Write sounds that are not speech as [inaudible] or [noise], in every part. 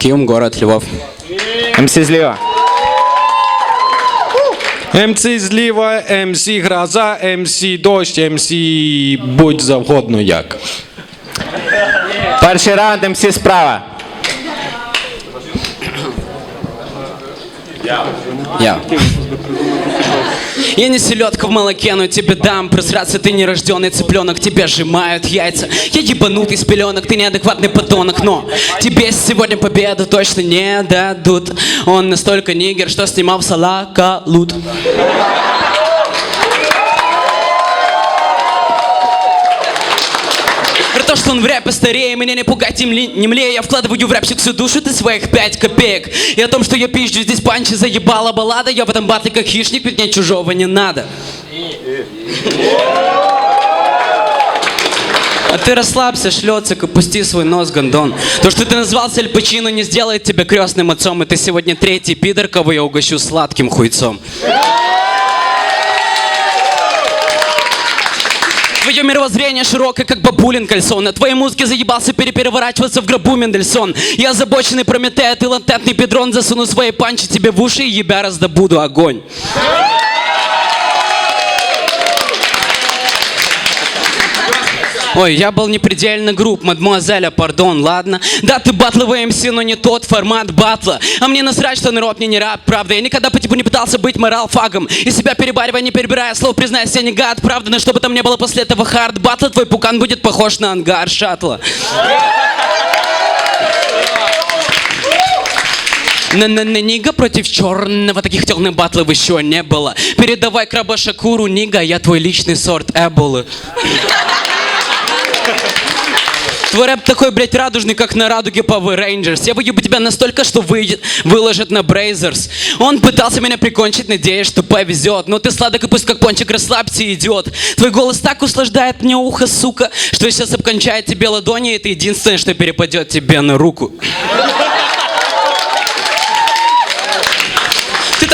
Киев, город Львов. МС зліва. МС зліва, МС гроза, МС дощ, МС будь завгодно як. Перший раунд МС справа. Я. Я не селедка в молоке, но тебе дам Просраться ты нерожденный цыпленок Тебя сжимают яйца Я ебанутый с пеленок, ты неадекватный подонок Но тебе сегодня победу точно не дадут Он настолько нигер, что снимал салака лут то, что он в рэпе старее, меня не пугать им ли- не млее Я вкладываю в рэпчик всю душу, ты своих пять копеек. И о том, что я пизжу здесь панчи, заебала баллада Я в этом батле как хищник, ведь мне чужого не надо. А ты расслабься, шлёцик, опусти свой нос, гондон. То, что ты назвался Аль Пачино, не сделает тебя крестным отцом, и ты сегодня третий пидор, кого я угощу сладким хуйцом. Твое мировоззрение широкое, как бабулин кальсон. На твоей музыке заебался перепереворачиваться в гробу Мендельсон. Я озабоченный Прометей, а ты латентный педрон. Засуну свои панчи тебе в уши и ебя раздобуду огонь. Ой, я был не предельно груб, мадмуазеля, пардон, ладно? Да, ты батловый МС, но не тот формат батла. А мне насрать, что народ мне не раб, правда. Я никогда по типу не пытался быть морал-фагом. И себя перебаривая, не перебирая слов, признаюсь, я не гад, правда. Но что бы там ни было после этого хард батла, твой пукан будет похож на ангар шаттла. На на на Нига против черного таких темных батлов еще не было. Передавай краба Шакуру, Нига, я твой личный сорт Эболы. Твой рэп такой, блядь, радужный, как на радуге Power Rangers. Я выебу тебя настолько, что выйдет, выложат на Бразерс. Он пытался меня прикончить, надеясь, что повезет. Но ты сладок и пусть как пончик, расслабься, идиот. Твой голос так услаждает мне ухо, сука, что сейчас обкончает тебе ладони, и это единственное, что перепадет тебе на руку.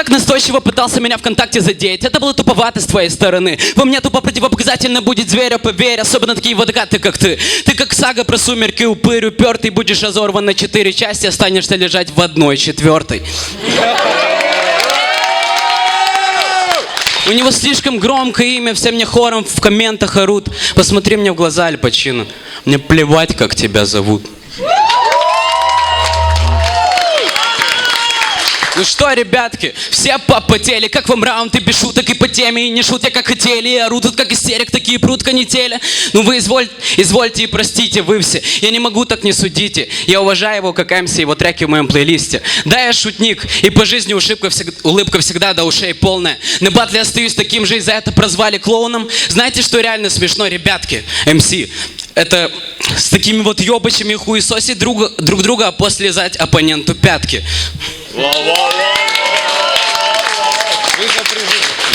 Так настойчиво пытался меня ВКонтакте задеть. Это было туповато с твоей стороны. Во мне тупо противопоказательно будет зверя, поверь. Особенно такие водокаты, как ты. Ты как сага про сумерки, упырь, упертый. Будешь разорван на четыре части, останешься лежать в одной четвертой. У него слишком громкое имя, все мне хором в комментах орут. Посмотри мне в глаза, Аль Пачино. Мне плевать, как тебя зовут. Ну что, ребятки, все попотели, как вам раунд и без шуток и по теме, и не шутя, как хотели, и орут как истерик, такие прут канители. Ну вы изволь, извольте и простите, вы все, я не могу так не судите, я уважаю его как МС, его треки в моем плейлисте. Да, я шутник, и по жизни ушибка всег- улыбка всегда до ушей полная. На батле остаюсь таким же, и за это прозвали клоуном. Знаете, что реально смешно, ребятки, МС? Это с такими вот ёбачами хуесосить друг, друг друга, а после лизать оппоненту пятки.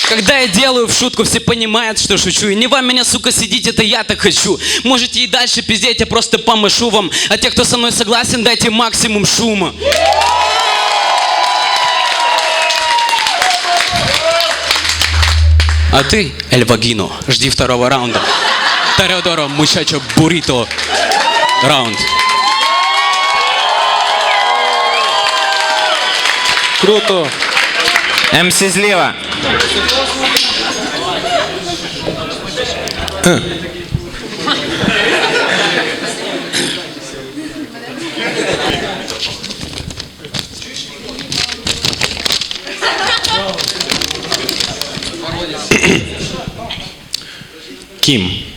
Когда я делаю в шутку, все понимают, что шучу. И не вам меня, сука, сидеть, это я так хочу. Можете и дальше пиздеть, я просто помышу вам. А те, кто со мной согласен, дайте максимум шума. А ты, Эль Вагино, жди второго раунда. Тореодоро, мучачо, буррито. Раунд. Круто. МС зліва. Кім.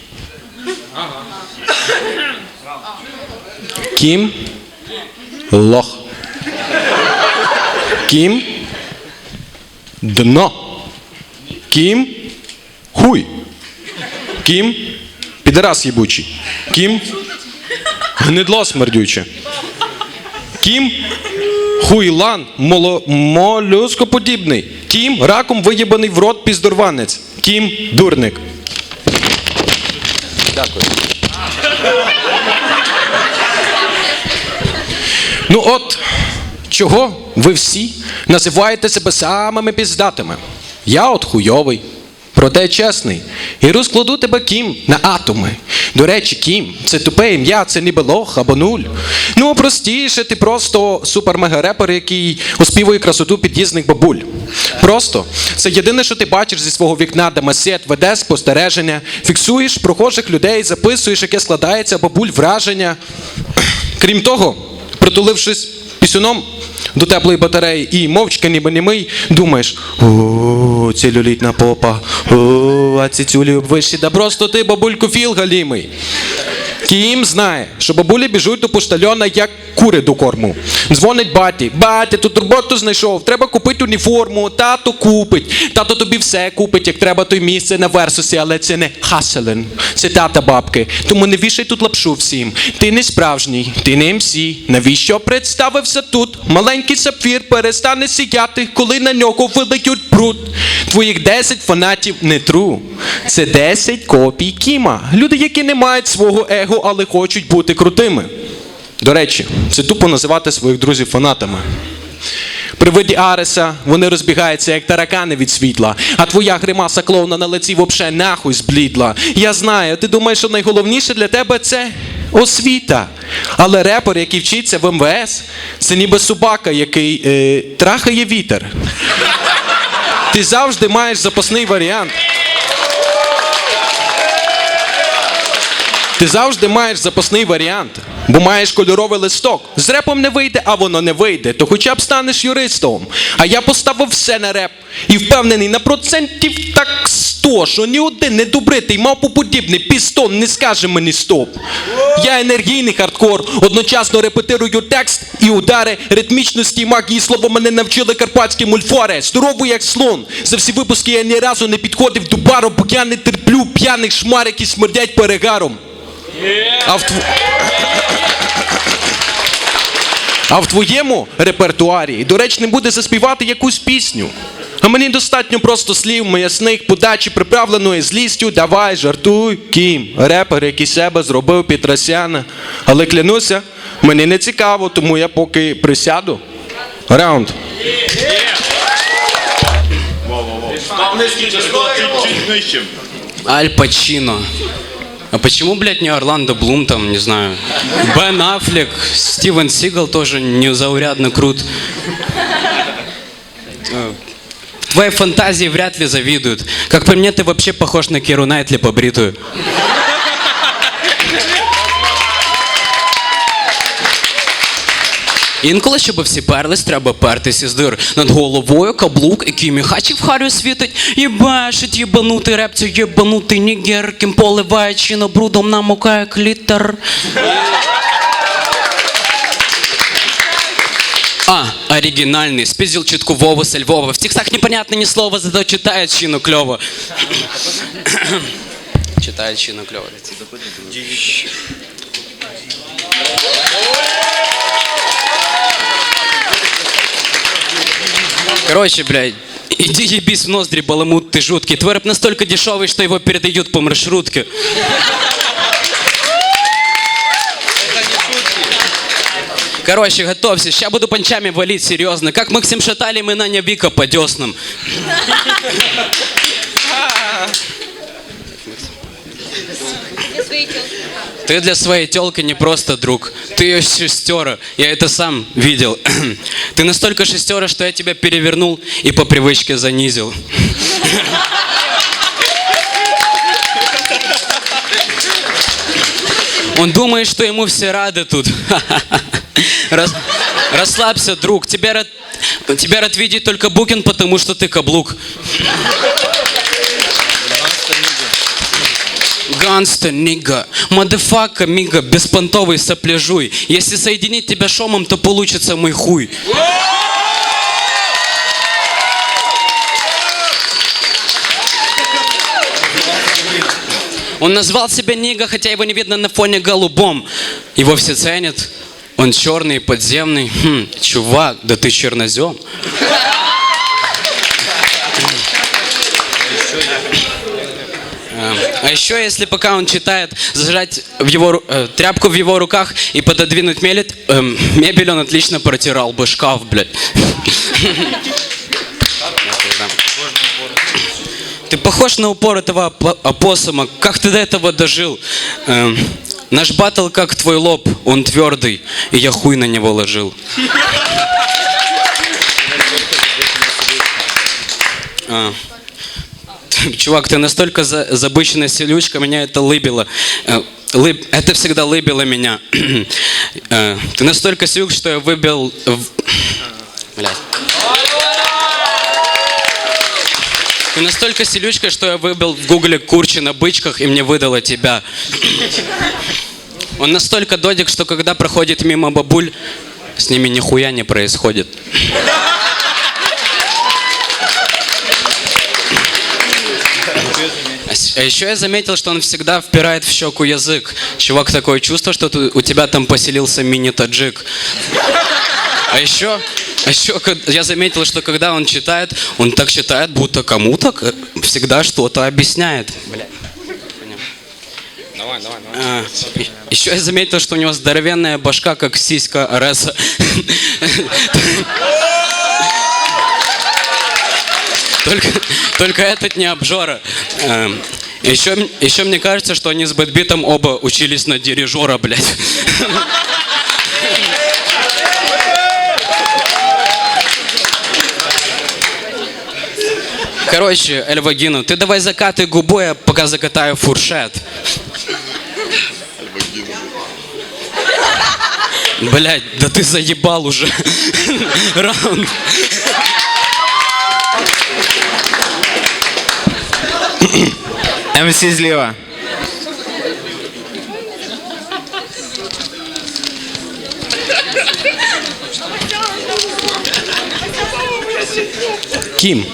Кім. Лох. Кім. Дно. Кім. Хуй. Кім. Підарас їбучий. Кім. Гнидло смердюче. Кім. Хуйлан молюскоподібний. Кім раком виєбаний в рот піздорванець. Кім дурник. Дякую. Ну от, чого ви всі називаєте себе самими піздатими? Я от хуйовий. проте чесний. І розкладу тебе кім на атоми. До речі, кім це тупе ім'я, це ніби лох або нуль. Ну, простіше, ти просто супер-мега-репер, який оспівує красоту під'їзних бабуль. Просто це єдине, що ти бачиш зі свого вікна, де масет веде спостереження, фіксуєш прохожих людей, записуєш, яке складається бабуль враження. Крім того, притулившись пісюном до теплої батареї і мовчки ніби німий, думаєш, о, целюлітна попа, о, а ці цюлі обвищі, да просто ти бабульку філ галімий. Кім знає, що бабулі біжуть до поштальона як кури до корму. Дзвонить баті, батя, тут роботу знайшов, треба купити уніформу, тато купить. Тато тобі все купить, як треба той місце на версусі, але це не хаселен, це тата бабки. Тому не вішай тут лапшу всім. Ти не справжній, ти не МС. Навіщо представився тут? Маленький сапфір перестане сіяти, коли на нього вилетють бруд. Твоїх 10 фанатів не тру. Це 10 копій Кіма. Люди, які не мають свого его, але хочуть бути крутими. До речі, це тупо називати своїх друзів фанатами. При виді Ареса вони розбігаються, як таракани від світла, а твоя гримаса клоуна на лиці вообще нахуй зблідла. Я знаю, ти думаєш, що найголовніше для тебе це освіта. Але репер, який вчиться в МВС, це ніби собака, який е, трахає вітер. Ти завжди маєш запасний варіант. Ти завжди маєш запасний варіант, бо маєш кольоровий листок. З репом не вийде, а воно не вийде, то хоча б станеш юристом. А я поставив все на реп і впевнений на процентів так сто, що ні один недобритий мавпоподібний пістон не скаже мені стоп. Я енергійний хардкор, одночасно репетирую текст і удари ритмічності магії слова мене навчили карпатські мульфари. Здоровий як слон. За всі випуски я ні разу не підходив до бару, бо я не терплю п'яних шмар, які смердять перегаром. А в, тв... а в твоєму репертуарі доречно буде заспівати якусь пісню. А мені достатньо просто слів м'ясних подачі, приправленої злістю. Давай, жартуй, кім, репер, який себе зробив Петросяна. Але клянуся, мені не цікаво, тому я поки присяду. Раунд. Аль Пачино. А почему, блядь, не Орландо Блум, там, не знаю, Бен Аффлек, Стивен Сигал тоже незаурядно крут. Твоей фантазии вряд ли завидуют. Как по мне, ты вообще похож на Киру Найтли побритую. Інколи, щоб всі перлись, треба пертись із дир. Над головою каблук, який міхачі в харю світить. Єбашить, єбанутий реп, це єбанутий нігер, ким поливає чино брудом намокає клітер. А, оригинальный, спиздил чутку Вову со Львова. В текстах непонятно ни слова, зато читает чину клево. читает чину клево. Короче, блядь, иди ебись в ноздри, баламут ты жуткий. Твой рэп настолько дешевый, что его передают по маршрутке. Короче, готовься, сейчас буду панчами валить серьезно. Как Максим Шатали, мы на Вика по деснам. Ты для своей телки не просто друг. Ты ее шестера. Я это сам видел. [clears throat] Ты настолько шестера, что я тебя перевернул и по привычке занизил. [laughs] Он думает, что ему все рады тут. [laughs] Рас- Расслабься, друг. Тебя рад... Тебя рад видеть только Букин, потому что ты каблук. Ганста, нига, мадафака, мига, беспонтовый сопляжуй. Если соединить тебя шомом, то получится мой хуй. Он назвал себя Нига, хотя его не видно на фоне голубом. Его все ценят. Он черный, подземный. Хм, чувак, да ты чернозем. А еще, если пока он читает, зажать в его, э, тряпку в его руках и пододвинуть мелет, эм, мебель, он отлично протирал бы шкаф, блядь. Ты похож на упоротого опо- опоссума. Как ты до этого дожил? Эм, наш батл как твой лоб, он твердый, и я хуй на него ложил. А. [clears throat] Чувак, ты настолько за, забыченная селючка, меня это лыбило. Э, лыб- это всегда лыбило меня. [clears throat] Э, ты настолько селюк, что я выбил... [clears throat] Ты настолько селючка, что я выбил в гугле курчи на бычках, и мне выдало тебя. Он настолько додик, что когда проходит мимо бабуль, с ними нихуя не происходит. А А еще я заметил, что он всегда впирает в щеку язык. Чувак, такое чувство, что ты- у тебя там поселился мини-таджик. А еще, а еще я заметил, что когда он читает, он так читает, будто кому-то всегда что-то объясняет. А, и- еще я заметил, что у него здоровенная башка, как сиська Ареса. Только, только этот не обжора. Эм, Еще, еще мне кажется, что они с Бэтбитом оба учились на дирижера, блядь. Короче, Эльвагину, ты давай закатай губу, я пока закатаю фуршет. Блять, да ты заебал уже. Раунд. МС зліва. Кім.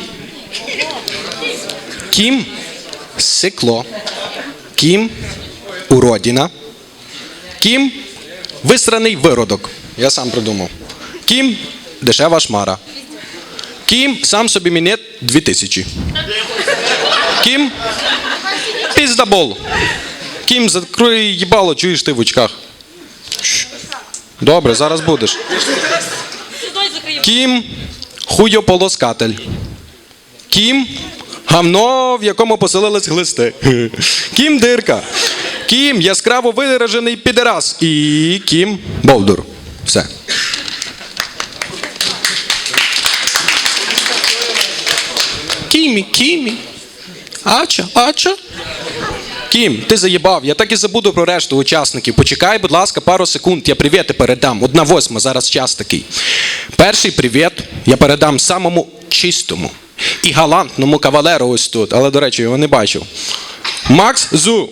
Кім сикло. Кім уродіна. Кім висраний виродок. Я сам придумав. Кім дешева шмара. Кім сам собі мінет 2000. Кім піздабол. Кім закрий їбало, чуєш ти в очках. Добре, зараз будеш. Кім хуйополоскатель. Кім гавно, в якому поселились глисти. [laughs] Кім дирка. Кім яскраво виражений підерас. І Кім Бовдур. Все. Кімі, Кімі. Ача, ача. Кім, ти заїбав, я так і забуду про решту учасників. Почекай, будь ласка, пару секунд, я привіти передам. Одна восьма, зараз час такий. Перший привіт я передам самому чистому і галантному кавалеру ось тут, але, до речі, його не бачив. Макс Зу.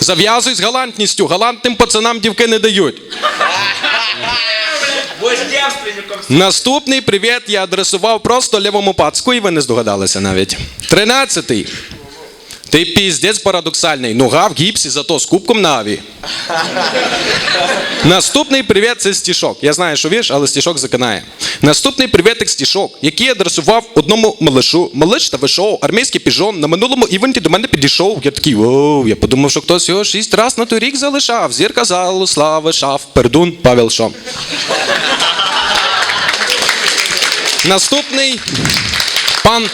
Зав'язуй з галантністю. Галантним пацанам дівки не дають. Наступний привіт я адресував просто лівому пацку, і ви не здогадалися навіть. Тринадцятий. Ти піздець парадоксальний. Нога в гіпсі, зато з кубком на аві. [laughs] Наступний привіт це стішок. Я знаю, що вірш, але стішок закинає. Наступний привітик стішок, який я адресував одному малишу. Малиш та вийшов, армійський піжон. На минулому івенті до мене підійшов. Я такий, оу, я подумав, що хтось його шість раз на той рік залишав. Зірка залу, слави, шаф, пердун, Павел Шом. [laughs] Наступний пан.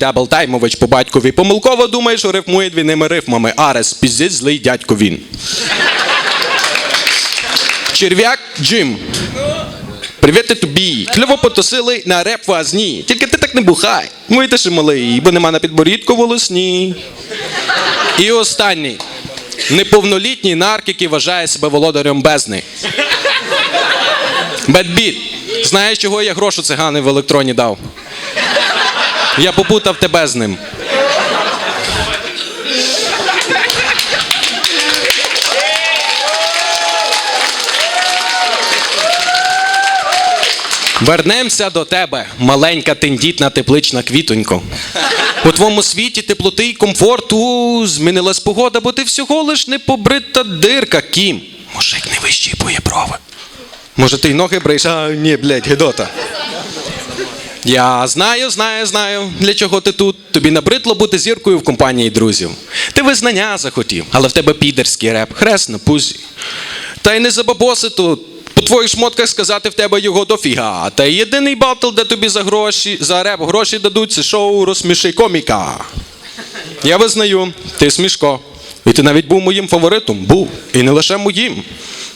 Даблтаймович по батькові. Помилково думає, що рифмує двійними рифмами. Арес, піздець злий дядько він. Черв'як Джим. Привіт тобі. Кльово потусили на реп вазні. Тільки ти так не бухай. Ти ще малий, бо нема на підборідку волосні. І останній. Неповнолітній нарк, який вважає себе володарем бездни. Бедбіт. Знаєш, чого я грошу цигани в електроні дав? Я попутав тебе з ним. Вернемося до тебе, маленька тендітна теплична квітонько. У твоєму світі теплоти й комфорту змінилась погода, бо ти всього лиш не побрита дирка, Кім. Мужик не вищіпує брови. Може, ти й ноги бреєш? А, ні, блядь, гедота. Я знаю, знаю, знаю, для чого ти тут. Тобі набридло бути зіркою в компанії друзів. Ти визнання захотів, але в тебе підерський реп, хрест на пузі. Та й не за бабоси тут. у твоїх шмотках сказати в тебе його дофіга. Та єдиний батл, де тобі за гроші, за реп гроші дадуть, це шоу розсміши коміка. Я визнаю, ти смішко. І ти навіть був моїм фаворитом. Був. І не лише моїм.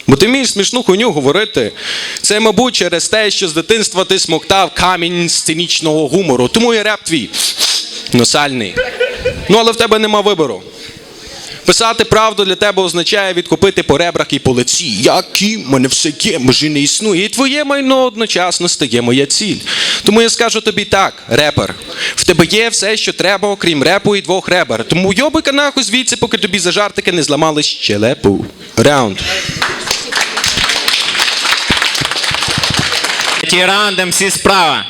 Бо ти вмієш смішну хуйню говорити. Це, мабуть, через те, що з дитинства ти смоктав камінь сценічного гумору. Тому і реп твій носальний. Ну, але в тебе нема вибору. Писати правду для тебе означає відкупити по ребрах і по лиці. Які мене все є, може не існує. І твоє майно одночасно стає моя ціль. Тому я скажу тобі так, репер. В тебе є все, що треба, окрім репу і двох ребер. Тому йобика нахуй звідси, поки тобі за жартики не зламали щелепу. Раунд. Третій раунд МС справа.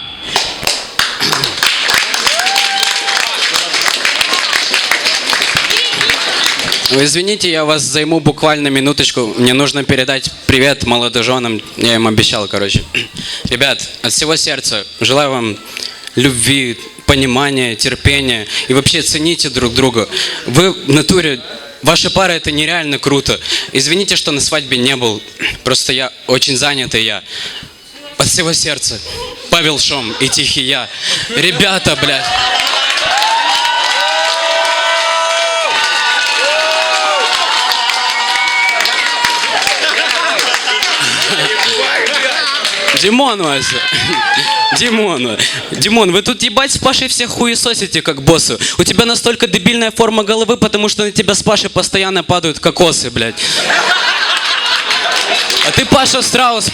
Вы Извините, я вас займу буквально минуточку. Мне нужно передать привет молодоженам. Я им обещал, короче. [clears throat] Ребят, от всего сердца желаю вам любви, понимания, терпения. И вообще цените друг друга. Вы в натуре... Ваша пара это нереально круто. Извините, что на свадьбе не был. [clears throat] Просто я очень занят, и я... От всего сердца. Павел Шом и Тихий Я. Ребята, блядь. Димон, Вася. Димон. Димон, вы тут ебать с Пашей всех хуесосите, как боссы. У тебя настолько дебильная форма головы, потому что на тебя с Пашей постоянно падают кокосы, блядь. А ты Паша Страус.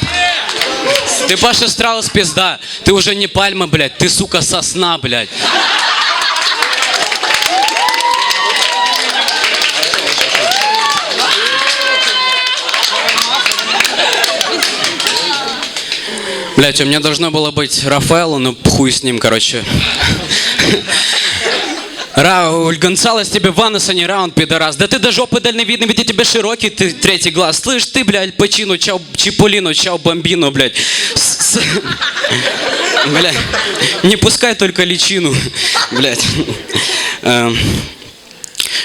Ты Паша Страус пизда. Ты уже не пальма, блядь. Ты, сука, сосна, блядь. Блять, у меня должно было быть Рафаэлу, но хуй с ним, короче. Рауль Гонсалес тебе а не раунд, пидорас. Да ты до жопы дальновидный, ведь у тебя широкий ты, третий глаз. Слышь, ты, блядь, почину, чау, чиполину, чау, бомбину, блядь. Блядь, не пускай только личину, блядь. Эм,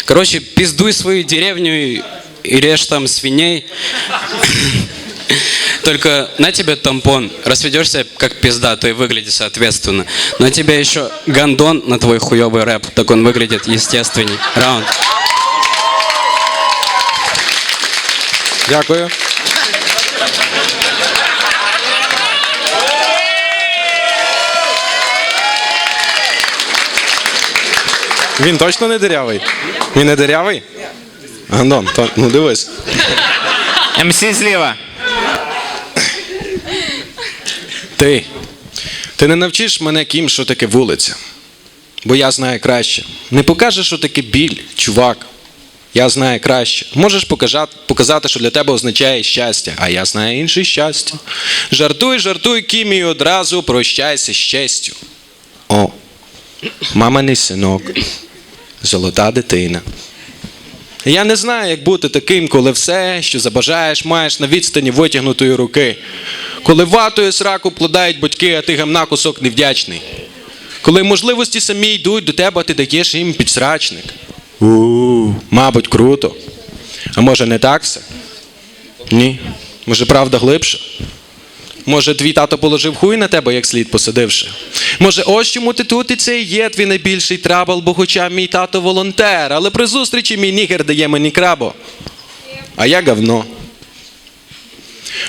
Короче, пиздуй свою деревню и режь там свиней. Только на тебе тампон, разведешься как пизда, то и выглядишь соответственно. На тебе еще гандон на твой хуёвый рэп, так он выглядит естественней. Раунд. Дякую. Він точно не дирявий? Він не дирявий? Андон, то, ну дивись. МС зліва. Ти. Ти не навчиш мене ким, що таке вулиця. Бо я знаю краще. Не покажеш, що таке біль, чувак. Я знаю краще. Можеш показати, що для тебе означає щастя, а я знаю інше щастя. Жартуй, жартуй, кім, і одразу прощайся з честю. О, маминий синок, золота дитина. Я не знаю, як бути таким, коли все, що забажаєш, маєш на відстані витягнутої руки. Коли ватою сраку плодають батьки, а ти гамна кусок невдячний. Коли можливості самі йдуть до тебе, а ти даєш їм підсрачник. у мабуть, круто. А може не так все? Ні. Може, правда глибша? Може, твій тато положив хуй на тебе, як слід посадивши? Може, ось чому ти тут і це і є твій найбільший трабл, бо хоча мій тато волонтер, але при зустрічі мій нігер дає мені крабо. А я говно.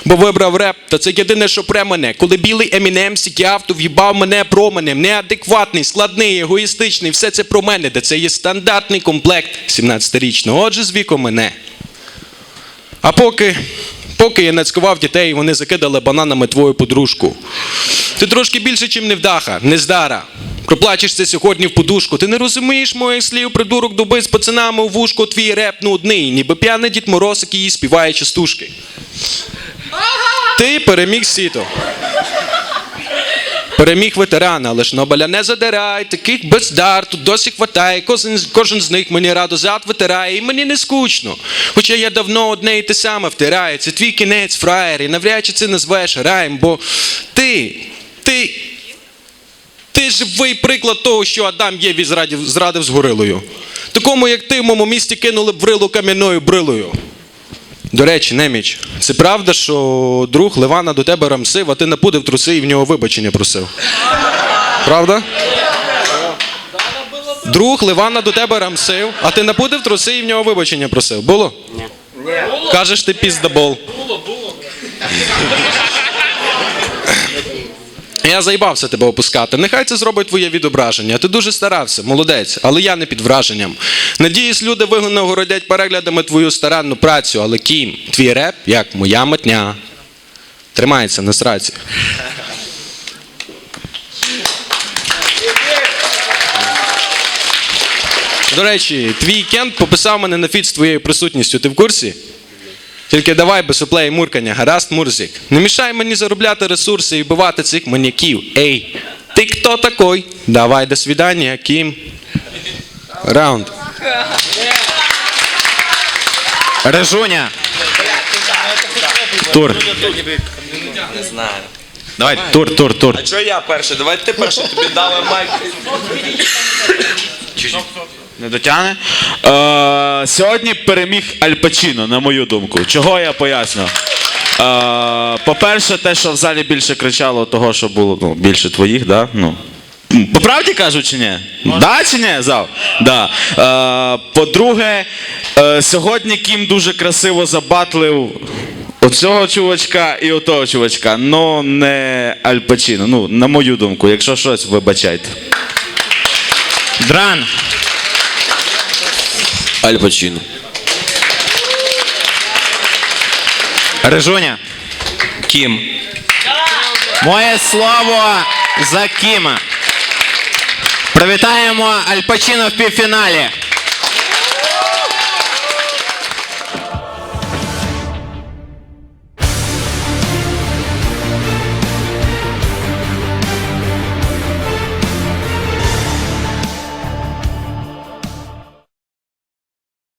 Бо вибрав реп, та це єдине, що пре мене. Коли білий емінем сікяв, то в'їбав мене променем. Неадекватний, складний, егоїстичний, все це про мене, де це є стандартний комплект 17-річного. Отже, з віком мене. А поки, поки я нацькував дітей, вони закидали бананами твою подружку. Ти трошки більше, чим невдаха, нездара. Проплачешся сьогодні в подушку. Ти не розумієш моїх слів, придурок доби з пацанами у вушку, твій реп нудний, ніби п'яний дід Мороз, який їй співає частушки. Ти переміг сіто. Переміг ветерана, ж Нобеля не задирай, таких бездар тут досі хватає. Кожен, кожен з них мені радо зад витирає, і мені не скучно. Хоча я давно одне і те саме втираю. Це твій кінець, фраєр, і навряд чи це назвеш раєм, бо ти, ти, ти живий приклад того, що Адам Єві зрадив, зрадив з горилою. Такому, як ти, в моєму місті кинули б в кам'яною брилою. До речі, Неміч, це правда, що друг Ливана до тебе рамсив, а ти напудив труси і в нього вибачення просив. Правда? Друг Ливана до тебе рамсив, а ти напудив труси і в нього вибачення просив. Було? Ні. Кажеш, ти піздабол. Я заїбався тебе опускати. Нехай це зробить твоє відображення. Ти дуже старався, молодець, але я не під враженням. Надіюсь, люди винагородять переглядами твою старанну працю, але кім, твій реп як моя матня. Тримається на сраці. До речі, твій кент пописав мене на фіт з твоєю присутністю. Ти в курсі? Тільки давай без оплеї муркання, гаразд, Мурзик. Не мішай мені заробляти ресурси і вбивати цих маньяків. Ей, ти хто такой? Давай до свидання, Кім. Раунд. Режуня. Тур. Давай, тур, тур, тур. А чого я перший? Давай ти перший, тобі дали майк. Не дотягне? Е, сьогодні переміг Аль Пачіно, на мою думку. Чого я поясню? Е, по-перше, те, що в залі більше кричало того, що було ну, більше твоїх, да? Ну. По правді кажу чи ні? Да чи ні, зал? Да. Е, по-друге, е, сьогодні Кім дуже красиво забатлив оцього чувачка і отого чувачка, но не Аль Пачіно. Ну, на мою думку, якщо щось, вибачайте. Дран. Аль Пачіно. Режуня. Кім. Моє слово за Кіма. Привітаємо Аль Пачино в півфіналі.